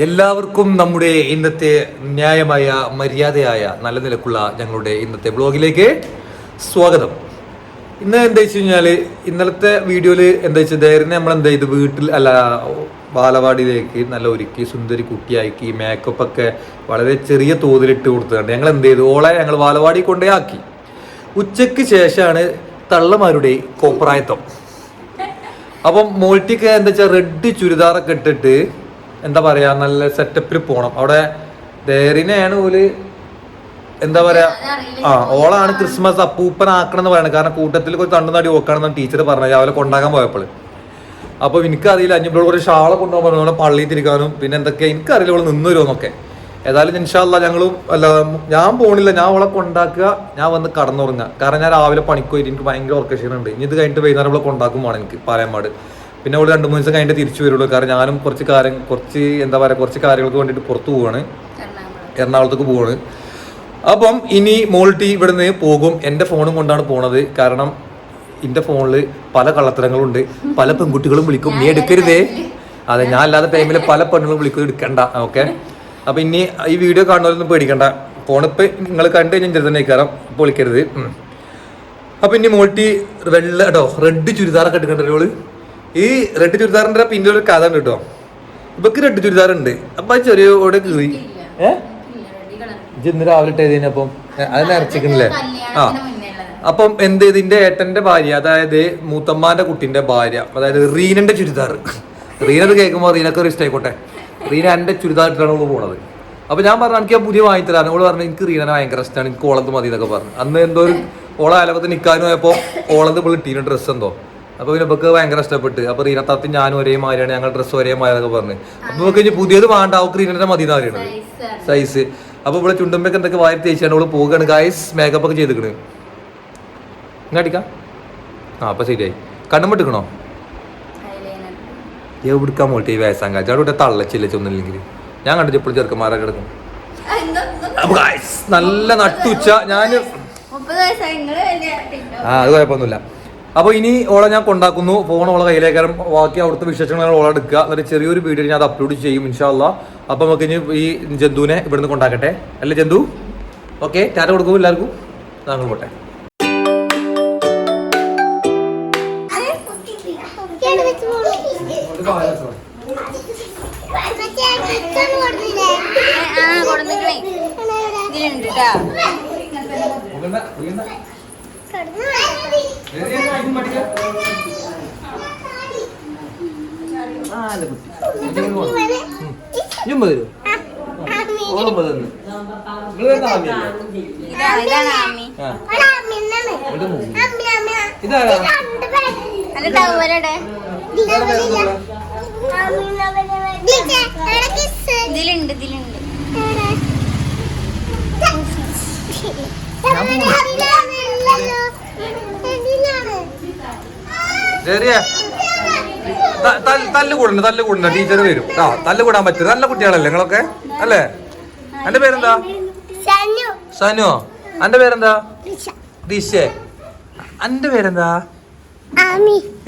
എല്ലാവർക്കും നമ്മുടെ ഇന്നത്തെ ന്യായമായ മര്യാദയായ നല്ല നിലക്കുള്ള ഞങ്ങളുടെ ഇന്നത്തെ ബ്ലോഗിലേക്ക് സ്വാഗതം. ഇന്ന് എന്താ വെച്ച് കഴിഞ്ഞാൽ ഇന്നലത്തെ വീഡിയോയിൽ എന്താ വെച്ചാൽ ധൈര്യം നമ്മൾ എന്താ ചെയ്ത് വീട്ടിൽ അല്ല ബാലവാടിയിലേക്ക് നല്ല ഒരുക്കി സുന്ദരി കുട്ടിയാക്കി മേക്കപ്പ് ഒക്കെ വളരെ ചെറിയ തോതിലിട്ട് കൊടുത്തതാണ്. ഞങ്ങൾ എന്ത് ചെയ്തു? ഓളെ ഞങ്ങൾ ബാലവാടി കൊണ്ടേ ആക്കി. ഉച്ചയ്ക്ക് ശേഷമാണ് തള്ളമാരുടെ കോപ്രായത്വം. അപ്പം മോൾട്ടിക്ക് എന്താ വെച്ചാൽ റെഡ് ചുരിദാറൊക്കെ ഇട്ടിട്ട് എന്താ പറയാ നല്ല സെറ്റപ്പിൽ പോണം. അവിടെ ദേറിനെയാണ് ഓൽ എന്താ പറയാ ആ ഓളാണ് ക്രിസ്മസ് അപ്പൂപ്പനാക്കണം എന്ന് പറയുന്നത് കാരണം കൂട്ടത്തിൽ കുറച്ച് തണ്ടു നടി ഓക്കാണെന്ന് ടീച്ചർ പറഞ്ഞത് രാവിലെ കൊണ്ടാക്കാൻ പോയപ്പോൾ അപ്പൊ എനിക്കറിയില്ല അഞ്ഞൂറ് ഒരു ഷാളെ കൊണ്ടുപോകാൻ പറഞ്ഞു അവിടെ പള്ളിയിൽ തിരിക്കാനും പിന്നെ എന്തൊക്കെ. എനിക്കറിയില്ല അവൾ നിന്ന് വരുമെന്നൊക്കെ ഏതായാലും ഇൻഷാല്ല ഞങ്ങളും അല്ല ഞാൻ പോണില്ല. ഞാൻ അവളെ കൊണ്ടാക്കുക ഞാൻ വന്ന് കടന്നുറങ്ങുക. കാരണം ഞാൻ രാവിലെ പണിക്ക് പോയിട്ട് എനിക്ക് ഭയങ്കര ഉണ്ട്. ഇനി ഇത് കഴിഞ്ഞിട്ട് വൈകുന്നേരം അവളെ കൊണ്ടാക്കുമ്പോൾ എനിക്ക് പാലയമാട് പിന്നെ അവൾ രണ്ട് മൂന്ന് ദിവസം കഴിഞ്ഞിട്ട് തിരിച്ചു വരുള്ളൂ. കാരണം ഞാനും കുറച്ച് കാര്യം കുറച്ച് എന്താ പറയുക കുറച്ച് കാര്യങ്ങൾക്ക് വേണ്ടിയിട്ട് പുറത്തു പോവാണ്. എറണാകുളത്തേക്ക് പോവാണ്. അപ്പം ഇനി മോൾട്ടി ഇവിടുന്ന് പോകും. എന്റെ ഫോണും കൊണ്ടാണ് പോണത്. കാരണം എന്റെ ഫോണിൽ പല കള്ളത്തരങ്ങളുണ്ട്. പല പെൺകുട്ടികളും വിളിക്കും. നീ എടുക്കരുതേ. അതെ ഞാൻ അല്ലാതെ ടൈമിൽ പല പെണ്ണുകളും വിളിക്കും. എടുക്കണ്ട. ഓക്കെ? അപ്പൊ ഇനി ഈ വീഡിയോ കാണുന്നവരൊന്നും പേടിക്കണ്ട. ഫോണിപ്പോൾ നിങ്ങൾ കണ്ടു കഴിഞ്ഞാൽ ചെറുതന്നെ കയറാം ഇപ്പോൾ വിളിക്കരുത്. അപ്പൊ ഇനി മോൾട്ടി വെള്ള കേട്ടോ റെഡ് ചുരിദാറൊക്കെ എടുക്കണ്ടല്ലോ ഈ റെഡ് ചുരിദാറിന്റെ പിന്നെ ഒരു കഥ ഉണ്ട് കേട്ടോ ഇവക്ക് റെഡ് ചുരിദാർ ഉണ്ട് അപ്പൊ അത് ചെറിയ ഓടെ കീറി ഏഹ് ഇന്ന് രാവിലെ ഇട്ട് കഴിഞ്ഞപ്പം അത് നിറച്ചിക്കണില്ലേ ആ. അപ്പം എന്ത് ഇതിന്റെ ഏട്ടന്റെ ഭാര്യ അതായത് മൂത്തമ്മാന്റെ കുട്ടിന്റെ ഭാര്യ അതായത് റീനന്റെ ചുരിദാർ റീന അത് കേൾക്കുമ്പോൾ റീനക്ക് ഒരു ഇഷ്ടമായിക്കോട്ടെ റീന എന്റെ ചുരിദാർ ഇട്ടാണ് ഓൾ പോണത്. അപ്പൊ ഞാൻ പറഞ്ഞു എനിക്ക് ആ പുതിയ വാങ്ങി തരാൻ ഓൾ പറഞ്ഞു എനിക്ക് റീനനെ ഭയങ്കര ഇഷ്ടമാണ് എനിക്ക് ഓളത് മതി എന്നൊക്കെ പറഞ്ഞു. അന്ന് എന്തോ ഒരു ഓളെ അയലക്കത്ത് നിൽക്കാനും പോയപ്പോ ഓളത് ഇപ്പോൾ ഇട്ടീന. ഡ്രസ്സ് എന്തോ. അപ്പൊ പിന്നെ ഇവക്ക് ഭയങ്കര ഇഷ്ടപ്പെട്ട്. അപ്പൊ റീനത്താത്തി താത്തി ഞാനും ഒരേ മാതിരിയാണ് ഞങ്ങൾ ഡ്രസ്സ് ഒരേ മാതിരി പറഞ്ഞു. അപ്പൊ നമുക്ക് ഇനി പുതിയത് വേണ്ട. അവക്ക് റീനന്റെ മതി എന്ന് പറയുന്നത് സൈസ് അപ്പൊ ഇവിടെ ചുണ്ടുമ്പൊക്കെ എന്തൊക്കെ വാരി തേച്ചാണ് ഇവിടെ പോകുകയാണ് ഗായ്സ് മേക്കപ്പ് ഒക്കെ ചെയ്തിക്കണ്. ഇങ്ങടിക്കാം ആ അപ്പൊ ശരിയായി. കണ്ണും എവിടുക്കാൻ പോയിട്ട് ഈ വയസ്സാൻ കാഴ്ച അവിടെ തള്ളച്ചില്ല ചൊന്നില്ലെങ്കിൽ ഞാൻ കണ്ടിട്ട് എപ്പോഴും ചെറുക്കന്മാരെ കിടക്കും. അപ്പൊ നല്ല നട്ടുച്ച. ഞാൻ ആ അത് കുഴപ്പമൊന്നുമില്ല. അപ്പൊ ഇനി ഓളെ ഞാൻ കൊണ്ടാക്കുന്നു. ഫോൺ ഓളെ കയ്യിലേക്കാരം ബാക്കി അവിടുത്തെ വിശേഷങ്ങൾ ഓളെ എടുക്കുക. എന്നിട്ട് ചെറിയൊരു വീഡിയോ ഞാൻ അത് അപ്ലോഡ് ചെയ്യും ഇൻഷാല്ല അപ്പൊ നമുക്ക് ഇനി ഈ ജന്തുവിനെ ഇവിടുന്ന് കൊണ്ടാക്കട്ടെ. അല്ലേ ജന്തു? ഓക്കെ ടാറ്റ കൊടുക്കും എല്ലാവർക്കും ഞങ്ങൾ പോട്ടെ. ആ കൊടുന്നിട്ടേ ഇതിലുണ്ട് കേട്ടോ ആമി ഇതാരാ ഇതിലുണ്ട് ഇതിലുണ്ട് ചെറിയ തല്ല് കൂടണ്ട തല്ല് കൂടണ്ട ടീച്ചർ വരും. ആ തല്ല് കൂടാൻ പറ്റും നല്ല കുട്ടികളല്ലേ നിങ്ങളൊക്കെ? അല്ലേ? എന്റെ പേരെന്താ? സനു. അന്റെ പേരെന്താ? ദിശേ. അന്റെ പേരെന്താ?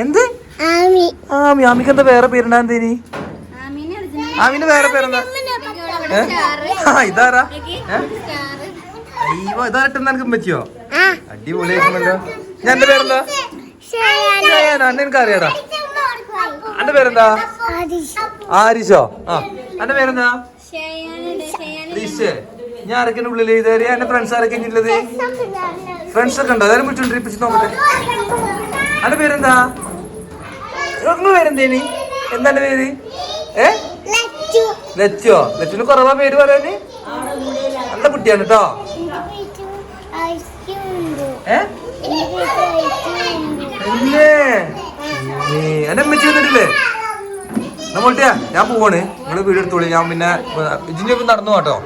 എന്ത്? ആമി. ആമിക്ക് എന്താ വേറെ പേരുണ്ടാ എന്തേനി? ആമിന്റെ വേറെ പേരെന്താ? ഇതാരാ? ഏ? അയ്യോ ഇതാരട്ടെന്ന് എനിക്ക് പറ്റിയോ അടിപൊളിയായിട്ടുണ്ടല്ലോ ഞാൻ എന്റെ പേരെന്താ? അന്നെ എനിക്ക് അറിയാടാ അന്റെ പേരെന്താ? ആരിശോ ആ. അന്റെ പേരെന്താ? ഞാൻ ആരൊക്കെ ഉള്ളിൽ ഇതേറിയ എന്റെ ഫ്രണ്ട്സ് ആരൊക്കെ ഉള്ളത്? ഫ്രണ്ട്സ് ഒക്കെ ഉണ്ടോ? അതാരും വിളിച്ചോണ്ട് ഇപ്പിച്ച് നോക്കട്ടെ. അന്റെ പേരെന്താ? നിങ്ങളെ പേരെന്തേനി? എന്താണ് പേര്? ഏ? ലച്ചോ. ലച്ചുന് കുറവാ പേര് പറയാന്? നല്ല കുട്ടിയാണ് കേട്ടോ ഏ? നമ്മൾട്ടിയാ ഞാൻ പോവാണ്. നിങ്ങൾ വീട് ഞാൻ പിന്നെ ഇതിന്റെ നടന്നു കേട്ടോ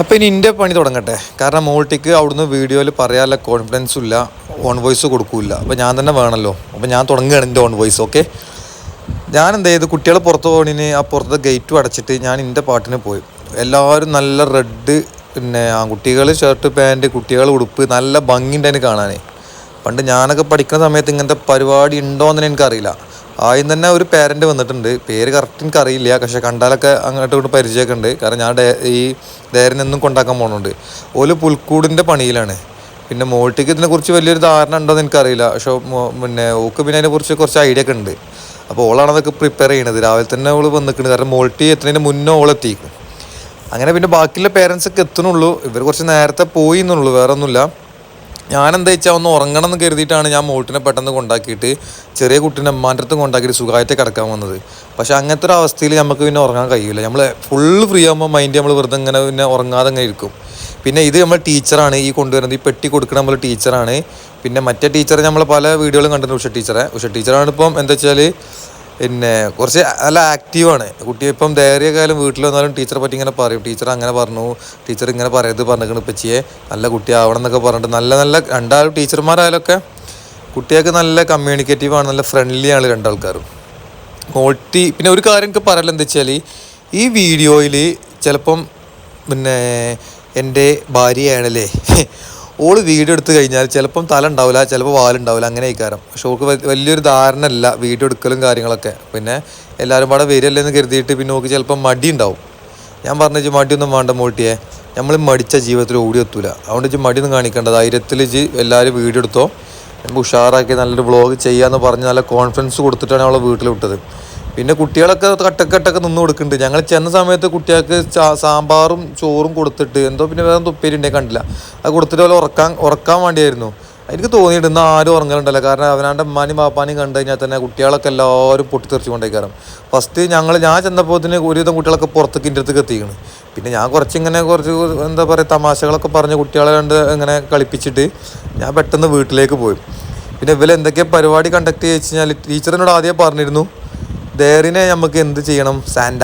അപ്പൊ ഇനി എന്റെ പണി തുടങ്ങട്ടെ. കാരണം മോൾട്ടിക്ക് അവിടുന്ന് വീഡിയോയിൽ പറയാനുള്ള കോൺഫിഡൻസും ഇല്ല. ഓൺ വോയിസ് കൊടുക്കില്ല. അപ്പോൾ ഞാൻ തന്നെ വേണമല്ലോ അപ്പോൾ ഞാൻ തുടങ്ങുകയാണ് എന്റെ ഓൺ വോയിസ് ഓക്കെ ഞാൻ എന്താ ചെയ്തു? കുട്ടികളെ പുറത്ത് പോകണിന് ആ പുറത്തെ ഗേറ്റും അടച്ചിട്ട് ഞാൻ എന്റെ പാട്ടിന് പോയി. എല്ലാവരും നല്ല റെഡ് പിന്നെ ആൺകുട്ടികൾ ഷർട്ട് പാന്റ് കുട്ടികൾ ഉടുപ്പ് നല്ല ഭംഗിയുണ്ട് അതിന് കാണാനേ. പണ്ട് ഞാനൊക്കെ പഠിക്കുന്ന സമയത്ത് ഇങ്ങനത്തെ പരിപാടി ഉണ്ടോ എന്ന് എനിക്കറിയില്ല. ആദ്യം തന്നെ ഒരു പേരന്റ് വന്നിട്ടുണ്ട്. പേര് കറക്റ്റ് എനിക്കറിയില്ല. പക്ഷെ കണ്ടാലൊക്കെ അങ്ങോട്ട് ഇങ്ങോട്ട് പരിചയമൊക്കെ ഉണ്ട്. കാരണം ഞാൻ ഈ ഡയറിനെന്നും കൊണ്ടാക്കാൻ പോകുന്നുണ്ട് ഓൽ പുൽക്കൂടിന്റെ പണിയിലാണ്. പിന്നെ മോൾട്ടിക്ക് ഇതിനെക്കുറിച്ച് വലിയൊരു ധാരണ ഉണ്ടോ എന്ന് എനിക്കറിയില്ല. പക്ഷെ പിന്നെ ഓക്ക് പിന്നെ അതിനെക്കുറിച്ച് കുറച്ച് ഐഡിയ ഒക്കെ ഉണ്ട്. അപ്പോൾ ഓളാണ് അതൊക്കെ പ്രിപ്പയർ ചെയ്യണത്. രാവിലെ തന്നെ ഓൾ വന്നിട്ടുണ്ട്. കാരണം മോൾട്ടി എത്തുന്നതിന് മുന്നേ ഓളെത്തിക്കും അങ്ങനെ പിന്നെ ബാക്കിയുള്ള പേരൻസൊക്കെ എത്തുന്നുള്ളൂ. ഇവർ കുറച്ച് നേരത്തെ പോയി എന്നുള്ളൂ. വേറെ ഒന്നുമില്ല. ഞാൻ എന്താ വെച്ചാൽ ഒന്ന് ഉറങ്ങണം എന്ന് കരുതിയിട്ടാണ് ഞാൻ മോട്ടിനെ പെട്ടെന്ന് കൊണ്ടാക്കിയിട്ട് ചെറിയ കുട്ടീനെ അമ്മാന്റെ അടുത്ത് കൊണ്ടാക്കിയിട്ട് സുഖമായിട്ട് കിടക്കാൻ വന്നത്. പക്ഷേ അങ്ങനത്തെ ഒരു അവസ്ഥയിൽ നമുക്ക് പിന്നെ ഉറങ്ങാൻ കഴിയില്ല. നമ്മൾ ഫുള്ള് ഫ്രീ ആകുമ്പോൾ മൈൻഡ് നമ്മൾ വെറുതെ ഇങ്ങനെ പിന്നെ ഉറങ്ങാതെ അങ്ങനെ ഇരിക്കും. പിന്നെ ഇത് നമ്മൾ ടീച്ചറാണ് ഈ കൊണ്ടുവരുന്നത്. ഈ പെട്ടി കൊടുക്കുന്ന നമ്മൾ ടീച്ചറാണ് പിന്നെ മറ്റേ ടീച്ചറെ നമ്മൾ പല വീഡിയോകളും കണ്ടിട്ടുണ്ട് ഉഷ ടീച്ചറെ ഉഷ ടീച്ചറാണ് ഇപ്പം എന്താ വെച്ചാൽ പിന്നെ കുറച്ച് നല്ല ആക്റ്റീവാണ് കുട്ടി ഇപ്പം ധൈര്യകാലം വീട്ടിൽ വന്നാലും ടീച്ചറെ പറ്റി ഇങ്ങനെ പറയും. ടീച്ചർ അങ്ങനെ പറഞ്ഞു. ടീച്ചർ ഇങ്ങനെ പറയരുത് പറഞ്ഞിരിക്കണ ഇപ്പച്ചിയെ. നല്ല കുട്ടിയാവണം എന്നൊക്കെ പറഞ്ഞിട്ട് നല്ല നല്ല രണ്ടാളും ടീച്ചർമാരായാലൊക്കെ കുട്ടികൾക്ക് നല്ല കമ്മ്യൂണിക്കേറ്റീവ് ആണ് നല്ല ഫ്രണ്ട്ലി ആണ് രണ്ടാൾക്കാരും. മോൾട്ടി പിന്നെ ഒരു കാര്യം എനിക്ക് പറയല എന്താ വെച്ചാൽ ഈ വീഡിയോയിൽ ചിലപ്പം പിന്നെ എന്റെ ഭാര്യയാണല്ലേ? ഓൾ വീഡിയോ എടുത്തു കഴിഞ്ഞാൽ ചിലപ്പം തല ഉണ്ടാവില്ല ചിലപ്പോൾ വാലുണ്ടാവില്ല അങ്ങനെ ആയിക്കാരം. പക്ഷെ ഓൾക്ക് വലിയൊരു ധാരണ അല്ല വീഡിയോ എടുക്കലും കാര്യങ്ങളൊക്കെ. പിന്നെ എല്ലാവരും പാടെ വരില്ലേ എന്ന് കരുതിയിട്ട് പിന്നെ ഓൾക്ക് ചിലപ്പം മടി ഉണ്ടാവും. ഞാൻ പറഞ്ഞു മടിയൊന്നും വേണ്ട മോട്ടിയെ. നമ്മൾ മടിച്ച ജീവിതത്തിൽ ഓടി എത്തൂല. അതുകൊണ്ട് വെച്ച് മടിയൊന്നും കാണിക്കേണ്ട. ധൈര്യത്തിൽ എല്ലാവരും വീഡിയോ എടുത്തോ. നമുക്ക് ഉഷാറാക്കി നല്ലൊരു വ്ളോഗ് ചെയ്യാമെന്ന് പറഞ്ഞ് നല്ല കോൺഫിഡൻസ് കൊടുത്തിട്ടാണ് അവളെ വീട്ടിൽ വിട്ടത്. പിന്നെ കുട്ടികളൊക്കെ കട്ടക്കെട്ടൊക്കെ നിന്ന് കൊടുക്കുന്നുണ്ട്. ഞങ്ങൾ ചെന്ന സമയത്ത് കുട്ടികൾക്ക് സാമ്പാറും ചോറും കൊടുത്തിട്ട് എന്തോ പിന്നെ വേറെ തുപ്പേരി കണ്ടില്ല. അത് കൊടുത്തിട്ട് പോലെ ഉറക്കാൻ ഉറക്കാൻ വേണ്ടിയായിരുന്നു. എനിക്ക് തോന്നിയിട്ട് ഇന്ന് ആരും ഉറങ്ങലുണ്ടല്ലോ. കാരണം അവനാന്റെ അമ്മാനും പാപ്പാനും കണ്ടു കഴിഞ്ഞാൽ തന്നെ കുട്ടികളൊക്കെ എല്ലാവരും പൊട്ടിത്തെറിച്ച് കൊണ്ടേക്കാരം. ഫസ്റ്റ് ഞങ്ങൾ ഞാൻ ചെന്നപ്പോൾ തന്നെ ഒരുവിധം കുട്ടികളൊക്കെ പുറത്തേക്ക് ഇന്റെ അടുത്ത് എത്തിക്കണം. പിന്നെ ഞാൻ കുറച്ചിങ്ങനെ കുറച്ച് എന്താ പറയുക തമാശകളൊക്കെ പറഞ്ഞ് കുട്ടികളെ കണ്ട് ഇങ്ങനെ കളിപ്പിച്ചിട്ട് ഞാൻ പെട്ടെന്ന് വീട്ടിലേക്ക് പോയി. പിന്നെ ഇവർ എന്തൊക്കെ പരിപാടി കണ്ടക്ട് ചെയ്ത് കഴിഞ്ഞാൽ ടീച്ചറിനോട് ആദ്യം പറഞ്ഞിരുന്നു ദേറിനെ നമുക്ക് എന്ത് ചെയ്യണം? സാൻഡ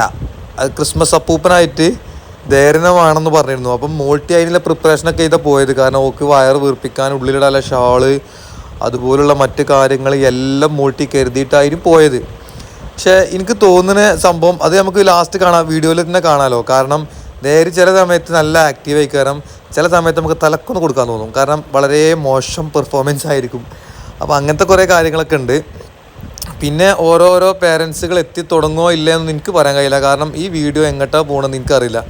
അത് ക്രിസ്മസ് അപ്പൂപ്പനായിട്ട് ദേറിനെ വേണമെന്ന് പറഞ്ഞിരുന്നു. അപ്പം മോൾട്ടി അതിനുള്ള പ്രിപ്പറേഷനൊക്കെ ചെയ്താൽ പോയത്. കാരണം ഓക്ക് വയർ വീർപ്പിക്കാൻ ഉള്ളിലിടാനുള്ള ഷാൾ അതുപോലുള്ള മറ്റു കാര്യങ്ങൾ എല്ലാം മോൾട്ടി കരുതിയിട്ടായിരുന്നു പോയത്. പക്ഷേ എനിക്ക് തോന്നുന്ന സംഭവം അത് നമുക്ക് ലാസ്റ്റ് കാണാം. വീഡിയോയിൽ തന്നെ കാണാമല്ലോ കാരണം നേരെ ചില സമയത്ത് നല്ല ആക്റ്റീവായി കയറാം. ചില സമയത്ത് നമുക്ക് തലക്കൊന്ന് കൊടുക്കാൻ തോന്നും. കാരണം വളരെ മോശം പെർഫോമൻസ് ആയിരിക്കും. അപ്പോൾ അങ്ങനത്തെ കുറേ കാര്യങ്ങളൊക്കെ ഉണ്ട്. പിന്നെ ഓരോരോ പേരൻസുകൾ എത്തി തുടങ്ങുമോ ഇല്ലയെന്ന് എനിക്ക് പറയാൻ കഴിയില്ല. കാരണം ഈ വീഡിയോ എങ്ങോട്ടാണ് പോകണമെന്ന് എനിക്കറിയില്ല.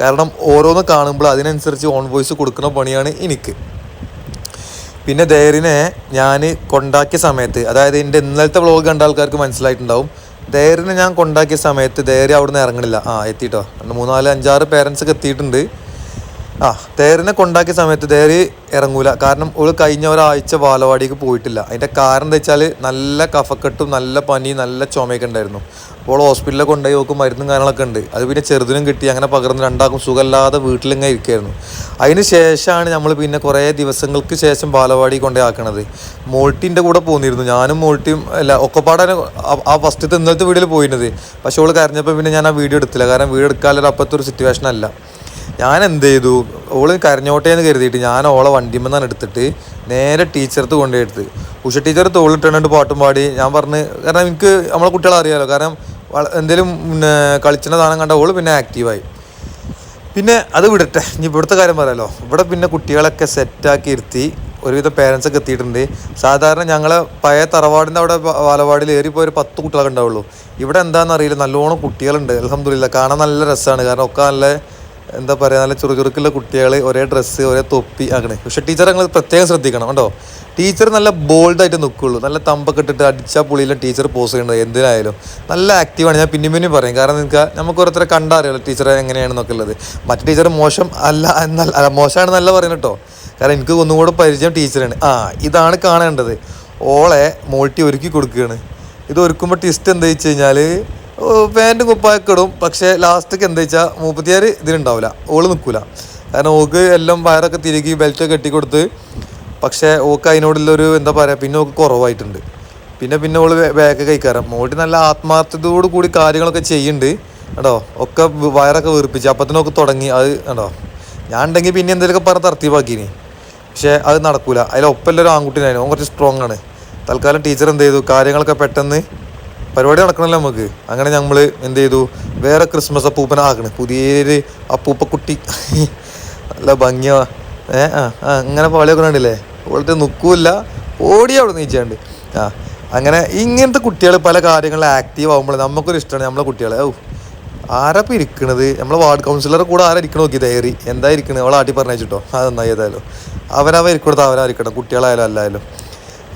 കാരണം ഓരോന്ന് കാണുമ്പോൾ അതിനനുസരിച്ച് ഓൺ വോയിസ് കൊടുക്കുന്ന പണിയാണ് എനിക്ക്. പിന്നെ ധൈര്യനെ ഞാൻ കൊണ്ടാക്കിയ സമയത്ത് അതായത് എന്റെ ഇന്നലത്തെ വ്ളോഗ് കണ്ട ആൾക്കാർക്ക് മനസ്സിലായിട്ടുണ്ടാവും. ധൈര്യനെ ഞാൻ കൊണ്ടാക്കിയ സമയത്ത് ധൈര്യം അവിടെ നിന്ന് ഇറങ്ങണില്ല. ആ എത്തിയിട്ടോ രണ്ട് മൂന്നാൽ അഞ്ചാറ് പേരൻസൊക്കെ എത്തിയിട്ടുണ്ട്. ആ തേറിനെ കൊണ്ടാക്കിയ സമയത്ത് തേര് ഇറങ്ങൂല. കാരണം ഓൾ കഴിഞ്ഞ ഒരാഴ്ച ബാലവാടിക്ക് പോയിട്ടില്ല. അതിന്റെ കാരണം എന്താ വെച്ചാൽ നല്ല കഫക്കെട്ടും നല്ല പനി നല്ല ചുമയൊക്കെ ഉണ്ടായിരുന്നു. അപ്പോൾ ഹോസ്പിറ്റലിൽ കൊണ്ടുപോയി നോക്കും മരുന്നും കാര്യങ്ങളൊക്കെ ഉണ്ട്. അത് പിന്നെ ചെറുതിനും കിട്ടി. അങ്ങനെ പകർന്ന് രണ്ടാക്കും സുഖമില്ലാതെ വീട്ടിലിങ്ങനെ ഇരിക്കുകയായിരുന്നു. അതിന് ശേഷമാണ് നമ്മൾ പിന്നെ കുറേ ദിവസങ്ങൾക്ക് ശേഷം ബാലവാടി കൊണ്ടേ ആക്കണത്. മോൾട്ടിന്റെ കൂടെ പോന്നിരുന്നു. ഞാനും മോൾട്ടിയും അല്ല ഒക്കെപ്പാടാണ് ആ- ഫസ്റ്റത്തെ ഇന്നലത്തെ വീഡിയോയിൽ പോയിരുന്നത്. പക്ഷേ അവൾ കരഞ്ഞപ്പോൾ പിന്നെ ഞാൻ ആ വീഡിയോ എടുത്തില്ല. കാരണം വീഡിയോ എടുക്കാനുള്ള അപ്പത്തൊരു സിറ്റുവേഷൻ അല്ല. ഞാൻ എന്ത് ചെയ്തു ഓൾ കരഞ്ഞോട്ടെ എന്ന് കരുതിയിട്ട് ഞാൻ ഓളെ വണ്ടിമെന്നാണ് എടുത്തിട്ട് നേരെ ടീച്ചർത്ത് കൊണ്ടുപോയെടുത്ത് ഉഷ ടീച്ചർ തോളിട്ടുണ്ട് പാട്ടും പാടി ഞാൻ പറഞ്ഞ് കാരണം എനിക്ക് നമ്മളെ കുട്ടികളെ അറിയാമല്ലോ കാരണം എന്തെങ്കിലും പിന്നെ കളിച്ചിന സാധനം കണ്ട ഓൾ പിന്നെ ആക്റ്റീവായി. പിന്നെ അത് വിടട്ടെ ഇനി ഇവിടുത്തെ കാര്യം പറയാലോ. ഇവിടെ പിന്നെ കുട്ടികളൊക്കെ സെറ്റാക്കി ഇരുത്തി ഒരുവിധ പേരൻസ് ഒക്കെ എത്തിയിട്ടുണ്ട്. സാധാരണ ഞങ്ങളെ പഴയ തറവാടിന്റെ അവിടെ വാലവാടിൽ ഏറിപ്പോൾ ഒരു പത്ത് കുട്ടികളൊക്കെ ഉണ്ടാവുള്ളൂ. ഇവിടെ എന്താണെന്ന് അറിയില്ല നല്ലോണം കുട്ടികളുണ്ട് അലഹമില്ല കാണാൻ നല്ല രസമാണ് കാരണം ഒക്കെ നല്ല എന്താ പറയുക നല്ല ചുറുചുറുക്കുള്ള കുട്ടികൾ ഒരേ ഡ്രസ്സ് ഒരേ തൊപ്പി ആകണെ പക്ഷേ ടീച്ചർ ഞങ്ങൾ പ്രത്യേകം ശ്രദ്ധിക്കണം കേട്ടോ ടീച്ചർ നല്ല ബോൾഡായിട്ട് നിൽക്കുള്ളൂ നല്ല തമ്പൊക്കെ ഇട്ടിട്ട് അടിച്ചാൽ പുളിയിലും ടീച്ചർ പോസ് ചെയ്യണത് എന്തിനായാലും. നല്ല ആക്റ്റീവാണ് ഞാൻ പിന്നെയും പിന്നെയും പറയും. കാരണം നിങ്ങൾക്ക് നമുക്ക് ഓരോരുത്തരെ കണ്ടറിയാലോ ടീച്ചറെ എങ്ങനെയാണെന്നൊക്കെ ഉള്ളത്. മറ്റു ടീച്ചർ മോശം അല്ല എന്നല്ല മോശമാണെന്നല്ല പറയുന്നത് കേട്ടോ. കാരണം എനിക്ക് ഒന്നും കൂടെ പരിചയം ടീച്ചറാണ് ആ ഇതാണ് കാണേണ്ടത്. ഓളെ മോൾട്ടി ഒരുക്കി കൊടുക്കുകയാണ്. ഇത് ഒരുക്കുമ്പോൾ ട്വിസ്റ്റ് എന്താ വെച്ച് കഴിഞ്ഞാൽ പാന്റും കുപ്പായൊക്കെ ഇടും. പക്ഷേ ലാസ്റ്റൊക്കെ എന്താ വെച്ചാൽ മൂപ്പത്തിയാർ ഇതിലുണ്ടാവില്ല ഓൾ നിൽക്കില്ല കാരണം ഓക്ക് എല്ലാം വയറൊക്കെ തിരികെ ബെൽറ്റൊക്കെ കെട്ടിക്കൊടുത്ത് പക്ഷേ ഓക്ക് അതിനോടുള്ളൊരു എന്താ പറയുക പിന്നെ ഓക്ക് കുറവായിട്ടുണ്ട്. പിന്നെ പിന്നെ ഓൾ ബാഗ് കഴിക്കാറ് മോട്ടി നല്ല ആത്മാർത്ഥതയോട് കൂടി കാര്യങ്ങളൊക്കെ ചെയ്യുന്നുണ്ട് കേട്ടോ ഒക്കെ വയറൊക്കെ വീർപ്പിച്ച്. അപ്പത്തിനൊക്കെ തുടങ്ങി. അത് കേട്ടോ ഞാൻ ഉണ്ടെങ്കിൽ പിന്നെ എന്തെങ്കിലുമൊക്കെ പറഞ്ഞ് തർത്തീവാക്കിനി പക്ഷേ അത് നടക്കൂല. അതിൽ ഒപ്പല്ലൊരു ആൺകുട്ടിനായിരുന്നു അവൻ കുറച്ച് സ്ട്രോങ് ആണ്. തൽക്കാലം ടീച്ചർ എന്ത് ചെയ്തു? കാര്യങ്ങളൊക്കെ പെട്ടെന്ന് പരിപാടി നടക്കണല്ലോ നമുക്ക്. അങ്ങനെ നമ്മൾ എന്ത് ചെയ്തു വേറെ ക്രിസ്മസ് അപ്പൂപ്പനാകണേ പുതിയ പുതിയൊരു അപ്പൂപ്പക്കുട്ടി. നല്ല ഭംഗിയാ. ഏ ആ ആ അങ്ങനെ പാളിയൊക്കെ കണ്ടില്ലേ? ഓളിട്ട് നിൽക്കൂല ഓടി അവിടെ നീച്ചാണ്ട്. ആ അങ്ങനെ ഇങ്ങനത്തെ കുട്ടികൾ പല കാര്യങ്ങളിൽ ആക്റ്റീവ് ആകുമ്പോൾ നമുക്കൊരു ഇഷ്ടമാണ് നമ്മളെ കുട്ടികളെ. ഓ ആരാ ഇപ്പം ഇരിക്കണത്? നമ്മളെ വാർഡ് കൗൺസിലറെ കൂടെ ആരാ ഇരിക്കണ നോക്കി ധൈര്യം എന്താ ഇരിക്കണത്? അവളെ ആട്ടി പറഞ്ഞിട്ടോ അത് നന്നായി ഏതായാലും. അവരവ ഇരിക്കണത് കുട്ടികളായാലും അല്ലായാലും.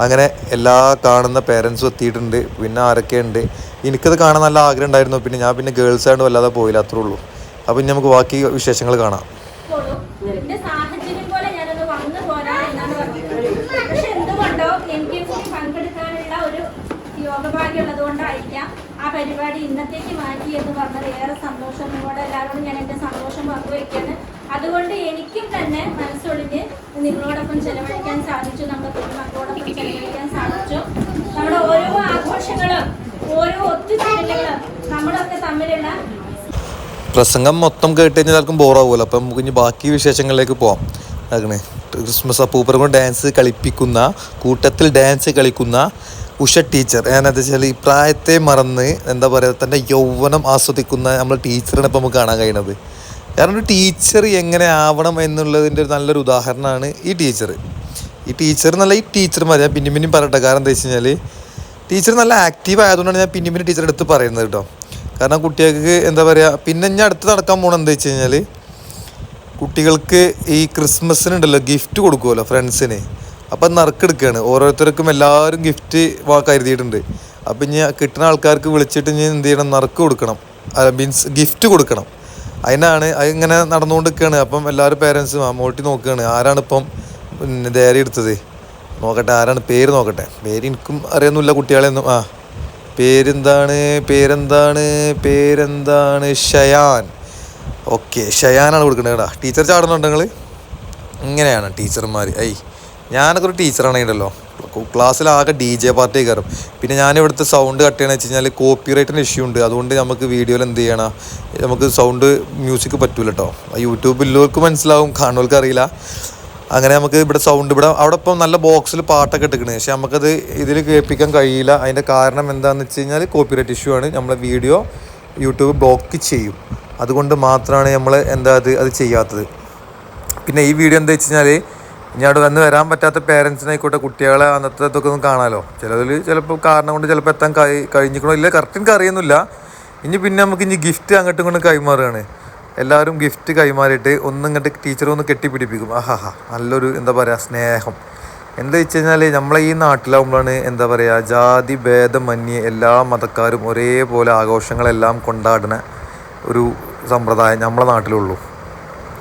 അങ്ങനെ എല്ലാ കാണുന്ന പേരൻസും എത്തിയിട്ടുണ്ട്. പിന്നെ ആരൊക്കെ ഉണ്ട് എനിക്കത് കാണാൻ നല്ല ആഗ്രഹം ഉണ്ടായിരുന്നു പിന്നെ ഞാൻ പിന്നെ ഗേൾസ് ആയിട്ട് വല്ലാതെ പോയില്ല അത്രേ ഉള്ളൂ. അപ്പം ഇനി നമുക്ക് ബാക്കി വിശേഷങ്ങൾ കാണാം. ആ പരിപാടി ഇന്നത്തേക്ക് മാറ്റി എന്ന് പറഞ്ഞത്. ഏറെ സന്തോഷം. നിങ്ങളോട് എല്ലാവരോടും ഞാൻ എന്റെ സന്തോഷം പങ്കുവയ്ക്കാണ് അതുകൊണ്ട് എനിക്കും തന്നെ മനസ്സൊളിഞ്ഞ് നിങ്ങളോടൊപ്പം ചെലവഴിക്കാൻ സാധിച്ചു നമ്മുടെ കുടുംബങ്ങളോടൊപ്പം ചെലവഴിക്കാൻ സാധിച്ചു. നമ്മുടെ ഓരോ ആഘോഷങ്ങളും ഓരോ ഒത്തുചേരലുകളും നമ്മളൊക്കെ തമ്മിലുള്ള പ്രസംഗം മൊത്തം കേട്ട് കഴിഞ്ഞാൽ ആർക്കും ബോറാവുമല്ലോ അപ്പം നമുക്ക് ഇനി ബാക്കി വിശേഷങ്ങളിലേക്ക് പോവാം. അങ്ങനെ ക്രിസ്മസ് അപ്പൂപ്പർ കൊണ്ട് ഡാൻസ് കളിപ്പിക്കുന്ന കൂട്ടത്തിൽ ഡാൻസ് കളിക്കുന്ന ഉഷ ടീച്ചർ. ഞാനെന്താ വെച്ചാൽ ഈ പ്രായത്തെ മറന്ന് എന്താ പറയുക തന്റെ യൗവനം ആസ്വദിക്കുന്ന നമ്മൾ ടീച്ചറിനെ ഇപ്പം നമുക്ക് കാണാൻ കഴിയുന്നത് കാരണം ഒരു ടീച്ചർ എങ്ങനെ ആവണം എന്നുള്ളതിന്റെ ഒരു നല്ലൊരു ഉദാഹരണമാണ് ഈ ടീച്ചർ ഈ ടീച്ചർ നല്ല ഈ ടീച്ചർമാർ ഞാൻ പിന്നെയും പിന്നെയും പറയട്ടെ. കാരണം എന്താ വെച്ച് കഴിഞ്ഞാൽ ടീച്ചർ നല്ല ആക്റ്റീവ് ആയതുകൊണ്ടാണ് ഞാൻ പിന്നെ പിന്നെ ടീച്ചറെ എടുത്ത് പറയുന്നത് കേട്ടോ കാരണം കുട്ടികൾക്ക് എന്താ പറയുക പിന്നെ ഞാൻ അടുത്ത് നടക്കാൻ പോകണം എന്താ വെച്ച് കഴിഞ്ഞാൽ കുട്ടികൾക്ക് ഈ ക്രിസ്മസിനുണ്ടല്ലോ ഗിഫ്റ്റ് കൊടുക്കുമല്ലോ ഫ്രണ്ട്സിന് അപ്പം നറുക്കെടുക്കുകയാണ് ഓരോരുത്തർക്കും എല്ലാവരും ഗിഫ്റ്റ് കരുതിയിട്ടുണ്ട്. അപ്പം ഇനി കിട്ടുന്ന ആൾക്കാർക്ക് വിളിച്ചിട്ട് ഇനി എന്ത് ചെയ്യണം? നറുക്ക് കൊടുക്കണം. മീൻസ് ഗിഫ്റ്റ് കൊടുക്കണം. അതിനാണ് അതിങ്ങനെ നടന്നുകൊണ്ടിരിക്കുകയാണ് അപ്പം എല്ലാവരും പേരൻസും മോട്ടി നോക്കുകയാണ്. ആരാണ് ഇപ്പം പിന്നെ ധൈര്യം എടുത്തത്? നോക്കട്ടെ ആരാണ് പേര് നോക്കട്ടെ. പേര് എനിക്കും അറിയുന്നില്ല കുട്ടികളെയൊന്നും. ആ പേരെന്താണ്? പേരെന്താണ്? പേരെന്താണ്? ഷയാൻ. ഓക്കെ ഷയാനാണ് കൊടുക്കുന്നത് കേട്ടോ. ടീച്ചർ ചാടുന്നുണ്ടെങ്കിൽ ഇങ്ങനെയാണ് ടീച്ചർമാർ ഐ ഞാനൊക്കെ ഒരു ടീച്ചറാണെങ്കിലല്ലോ ക്ലാസ്സിൽ ആകെ ഡി ജെ പാർട്ടി കയറും. പിന്നെ ഞാൻ ഇവിടുത്തെ സൗണ്ട് കട്ട് ചെയ്യണമെന്ന് വെച്ച് കഴിഞ്ഞാൽ കോപ്പി റൈറ്റിന്റെ ഇഷ്യൂ ഉണ്ട്. അതുകൊണ്ട് നമുക്ക് വീഡിയോയിൽ എന്ത് ചെയ്യണം? നമുക്ക് സൗണ്ട് മ്യൂസിക് പറ്റൂല കേട്ടോ യൂട്യൂബിലുള്ളവർക്ക് മനസ്സിലാവും. കാണുന്നവർക്ക് അറിയില്ല. അങ്ങനെ നമുക്ക് ഇവിടെ സൗണ്ട് ഇവിടെ അവിടെ ഇപ്പം നല്ല ബോക്സിൽ പാട്ടൊക്കെ എടുക്കണേ പക്ഷേ നമുക്കത് ഇതിൽ കേൾപ്പിക്കാൻ കഴിയില്ല. അതിന്റെ കാരണം എന്താണെന്ന് വെച്ച് കഴിഞ്ഞാൽ കോപ്പിറൈറ്റ് ഇഷ്യൂ ആണ്. നമ്മളെ വീഡിയോ യൂട്യൂബ് ബ്ലോക്ക് ചെയ്യും. അതുകൊണ്ട് മാത്രമാണ് നമ്മൾ എന്താ അത് അത് ചെയ്യാത്തത്. പിന്നെ ഈ വീഡിയോ എന്താ വെച്ച് കഴിഞ്ഞാൽ ഇനി അവിടെ വന്ന് വരാൻ പറ്റാത്ത പേരൻസിനായിക്കോട്ടെ കുട്ടികളെ അന്നത്തെ ഇതൊക്കെ ഒന്ന് കാണാമല്ലോ ചിലതിൽ ചിലപ്പോൾ കാരണം കൊണ്ട് ചിലപ്പോൾ എത്താൻ കഴി കഴിഞ്ഞിക്കണോ ഇല്ല കറക്റ്റ് എനിക്ക് അറിയുന്നില്ല. ഇനി പിന്നെ നമുക്ക് ഇനി ഗിഫ്റ്റ് അങ്ങോട്ടും ഇങ്ങോട്ടും കൈമാറുകയാണ്. എല്ലാവരും ഗിഫ്റ്റ് കൈമാറിയിട്ട് ഒന്നും ഇങ്ങോട്ട് ടീച്ചർ ഒന്ന് കെട്ടിപ്പിടിപ്പിക്കും. ആഹാ നല്ലൊരു എന്താ പറയുക സ്നേഹം. എന്താ വെച്ച് കഴിഞ്ഞാൽ നമ്മളെ ഈ നാട്ടിലാവുമ്പോഴാണ് എന്താ പറയുക ജാതി ഭേദമന്യേ എല്ലാ മതക്കാരും ഒരേപോലെ ആഘോഷങ്ങളെല്ലാം കൊണ്ടാടുന്ന ഒരു സമ്പ്രദായം നമ്മളെ നാട്ടിലുള്ളൂ.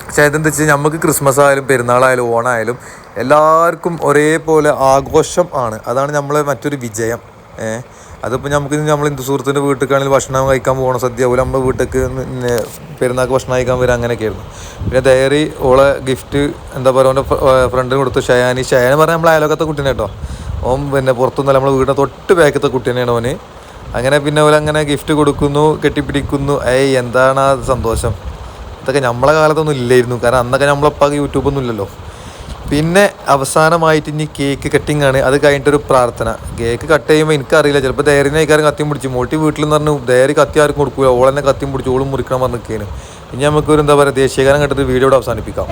പക്ഷേ അതെന്താ വെച്ചാൽ നമുക്ക് ക്രിസ്മസ് ആയാലും പെരുന്നാളായാലും ഓണായാലും എല്ലാവർക്കും ഒരേപോലെ ആഘോഷം ആണ്. അതാണ് നമ്മളെ മറ്റൊരു വിജയം. ഏഹ് അതിപ്പോൾ നമുക്ക് നമ്മൾ ഹിന്ദു സുഹൃത്തിന്റെ വീട്ടിലേക്കാണെങ്കിൽ ഭക്ഷണം കഴിക്കാൻ പോകണം സദ്യ പോലെ നമ്മുടെ വീട്ടിലേക്ക് പെരുന്നാൾക്ക് ഭക്ഷണം കഴിക്കാൻ വരിക അങ്ങനെയൊക്കെയായിരുന്നു. പിന്നെ ഡയറി ഓളെ ഗിഫ്റ്റ് എന്താ പറയുക അവന്റെ ഫ്രണ്ടിന് കൊടുത്തു. ഷയാനി. ഷയാനി പറഞ്ഞാൽ നമ്മളെ അയലോക്കത്തെ കുട്ടീനെ കേട്ടോ. ഓൻ പിന്നെ പുറത്തുനിന്നല്ല നമ്മൾ വീടിന്റെ തൊട്ട് ബാക്കത്തെ കുട്ടീനെയാണ് ഓന്. അങ്ങനെ പിന്നെ അവരങ്ങനെ ഗിഫ്റ്റ് കൊടുക്കുന്നു കെട്ടിപ്പിടിക്കുന്നു. ഏയ് എന്താണ് ആ സന്തോഷം? ഇതൊക്കെ നമ്മളെ കാലത്തൊന്നും ഇല്ലായിരുന്നു. കാരണം അന്നൊക്കെ നമ്മളപ്പാക്ക് യൂട്യൂബൊന്നും ഇല്ലല്ലോ. പിന്നെ അവസാനമായിട്ട് ഇനി കേക്ക് കട്ടിംഗ് ആണ്. അത് കഴിഞ്ഞിട്ടൊരു പ്രാർത്ഥന. കേക്ക് കട്ട് ചെയ്യുമ്പോൾ എനിക്കറിയില്ല. ചിലപ്പോൾ ധൈര്യം ആയിക്കാരും കത്തിയും പിടിച്ചു. മോട്ടി വീട്ടിൽ നിന്ന് പറഞ്ഞു ധൈര്യം കത്തി ആർക്കും കൊടുക്കൂല. ഓളെന്നെ കത്തിയും പിടിച്ചു ഓളും മുറിക്കണം പറഞ്ഞ് നിൽക്കുകയാണ് ഇനി നമുക്കൊരു എന്താ പറയുക ദേശീയകാരം കണ്ടിട്ട് വീഡിയോ ഇവിടെ അവസാനിപ്പിക്കാം.